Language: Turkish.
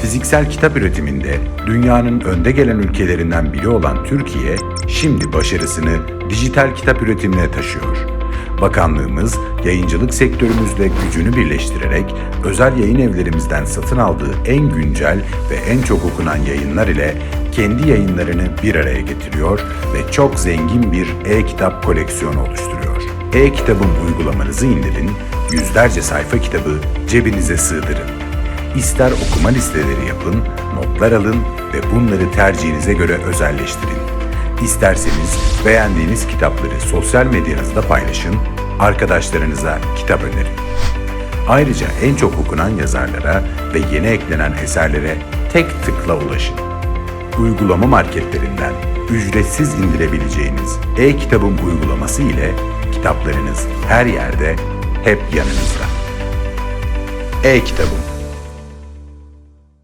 Fiziksel kitap üretiminde dünyanın önde gelen ülkelerinden biri olan Türkiye, şimdi başarısını dijital kitap üretimine taşıyor. Bakanlığımız yayıncılık sektörümüzle gücünü birleştirerek özel yayın evlerimizden satın aldığı en güncel ve en çok okunan yayınlar ile kendi yayınlarını bir araya getiriyor ve çok zengin bir e-kitap koleksiyonu oluşturuyor. E-kitabım uygulamanızı indirin, yüzlerce sayfa kitabı cebinize sığdırın. İster okuma listeleri yapın, notlar alın ve bunları tercihinize göre özelleştirin. İsterseniz beğendiğiniz kitapları sosyal medyanızda paylaşın, arkadaşlarınıza kitap önerin. Ayrıca en çok okunan yazarlara ve yeni eklenen eserlere tek tıkla ulaşın. Uygulama marketlerinden ücretsiz indirebileceğiniz e-kitabım uygulaması ile kitaplarınız her yerde, hep yanınızda. E-kitabım